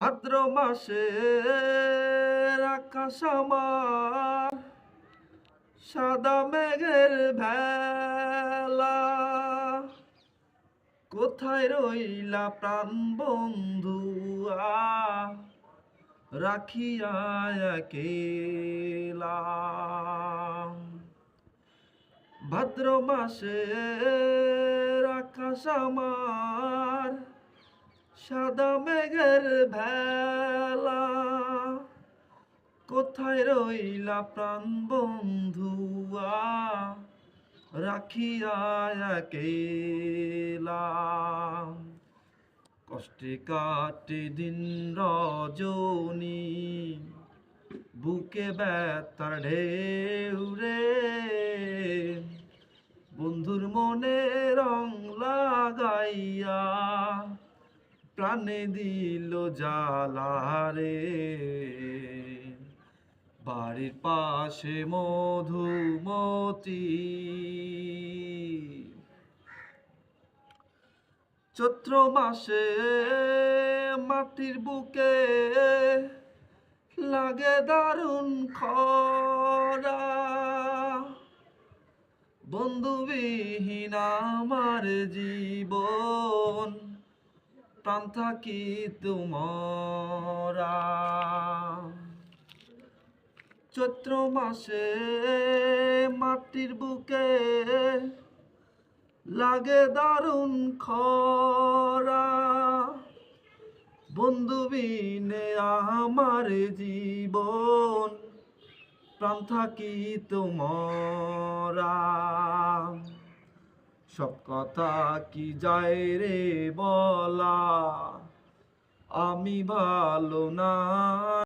ভাদ্র মাসে আকাশ সাদা মেঘের ভেলা। কোথায় রইলা প্রাণ বন্ধুয়া রাখিয়া একেলা। ভাদ্র মাসে আকাশ সাদা মেঘের ভেলা। কোথায় রইলা প্রাণ বন্ধুয়া? রাখিয়া একেলা। কষ্টে কাটে দিন রজনী, বুকে ব্যথার ঢেউ রে। বন্ধুর মনে রং লাগাইয়া প্রাণে দিল জালারে বাড়ির পাশে মধুমতি। চৈত্র মাসে মাটির বুকে লাগে দারুণ খরা। বন্ধুবিহীন আমার জীবন। প্রাণ থাকি তোমারা। চৈত্র মাসে মাটির বুকে লাগে দারুণ খরা। বন্ধু বিনে আমার জীবন, প্রাণ থাকি তোমারা। সব কথা কি যায় রে বলা? আমি ভালো না।